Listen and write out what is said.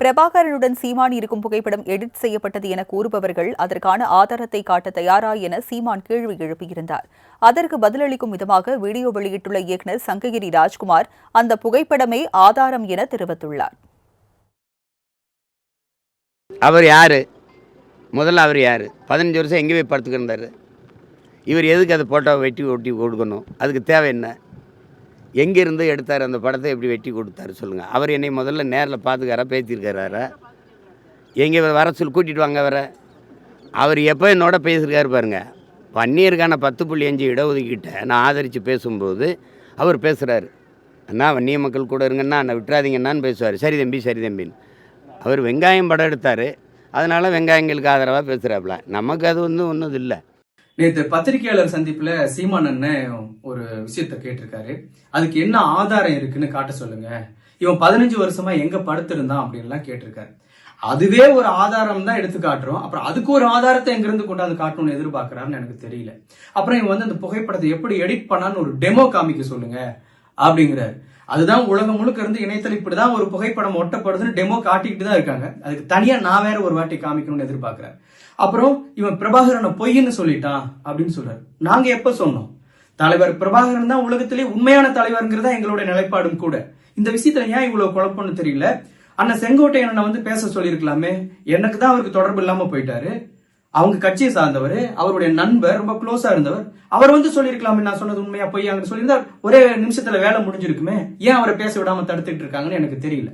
பிரபாகரனுடன் சீமான் இருக்கும் புகைப்படம் எடிட் செய்யப்பட்டது என கூறுபவர்கள் அதற்கான ஆதாரத்தை காட்ட தயாரா என சீமான் கேள்வி எழுப்பியிருந்தார். அதற்கு பதிலளிக்கும் விதமாக வீடியோ வெளியிட்டுள்ள இயக்குநர் சங்ககிரி ராஜ்குமார் அந்த புகைப்படமே ஆதாரம் என தெரிவித்துள்ளார். அவர் யார்? முதல்ல அவர் யார்? பதினஞ்சு வருஷம் எங்கே போய் படுத்துக்கிருந்தார் இவர் எதுக்கு அதை ஃபோட்டோவை வெட்டி ஒட்டி கொடுக்கணும்? அதுக்கு தேவை என்ன? எங்கேருந்து எடுத்தார் அந்த படத்தை எப்படி வெட்டி கொடுத்தாரு சொல்லுங்கள் அவர் என்னை முதல்ல நேரில் பார்த்துக்காரா பேசியிருக்காரா எங்கே வர சொல்லி கூட்டிகிட்டு வாங்க வர அவர் எப்போ என்னோட பேசியிருக்காரு பாருங்கள் வன்னியருக்கான பத்து புள்ளி அஞ்சு இடஒதுக்கீட்டை நான் ஆதரித்து பேசும்போது அவர் பேசுகிறாரு அண்ணா வன்னிய மக்கள் கூட இருங்கண்ணா நான் விட்டுறாதீங்கண்ணான்னு பேசுவார். சரி தம்பி சரி தம்பின்னு அவர் வெங்காயம் படம் எடுத்தார். அதனால் வெங்காயங்களுக்கு ஆதரவாக பேசுகிறாப்புல நமக்கு அது வந்து ஒன்றும் இல்லை நேற்று பத்திரிகையாளர் சந்திப்புல சீமான் ஒரு விஷயத்த கேட்டிருக்காரு. அதுக்கு என்ன ஆதாரம் இருக்குன்னு காட்ட சொல்லுங்க. இவன் பதினஞ்சு வருஷமா எங்க படுத்திருந்தான் அப்படின்லாம் கேட்டிருக்காரு. அதுவே ஒரு ஆதாரம் தான் எடுத்து காட்டுறோம். அப்புறம் அதுக்கு ஒரு ஆதாரத்தை எங்கிருந்து கொண்டாந்து காட்டணும்னு எதிர்பார்க்கிறாருன்னு எனக்கு தெரியல. அப்புறம் இவன் வந்து அந்த புகைப்படத்தை எப்படி எடிட் பண்ணான்னு ஒரு டெமோ காமிக்க சொல்லுங்க அப்படிங்கிறாரு. அதுதான் உலகம் முழுக்க இருந்து இணையத்தில் இப்படிதான் ஒரு புகைப்படம் ஒட்டப்படுதுன்னு டெமோ காட்டிக்கிட்டு தான் இருக்காங்க. அதுக்கு தனியா நான் வேற ஒரு வாட்டி காமிக்கணும்னு எதிர்பார்க்கிறேன் அப்புறம் இவன் பிரபாகரனை பொய்ன்னு சொல்லிட்டான் அப்படின்னு சொல்றாரு. நாங்க எப்ப சொன்னோம்? தலைவர் பிரபாகரன் தான் உலகத்திலே உண்மையான தலைவர்ங்கிறதா எங்களுடைய நிலைப்பாடும் கூட. இந்த விஷயத்துல ஏன் இவ்வளவு குழப்பம்னு தெரியல? அண்ணன் செங்கோட்டையனை வந்து பேச சொல்லியிருக்கலாமே. எனக்கு தான் அவருக்கு தொடர்பு இல்லாம போயிட்டாரு. அவங்க கட்சியை சார்ந்தவர் அவருடைய நண்பர் ரொம்ப க்ளோஸா இருந்தவர் அவர் வந்து சொல்லியிருக்கலாமே நான் சொன்னது உண்மையா போய் அங்க சொல்லியிருந்தா ஒரே நிமிஷத்துல வேலை முடிஞ்சிருக்குமே ஏன் அவரை பேச விடாம தடுத்துட்டு இருக்காங்கன்னு எனக்கு தெரியல.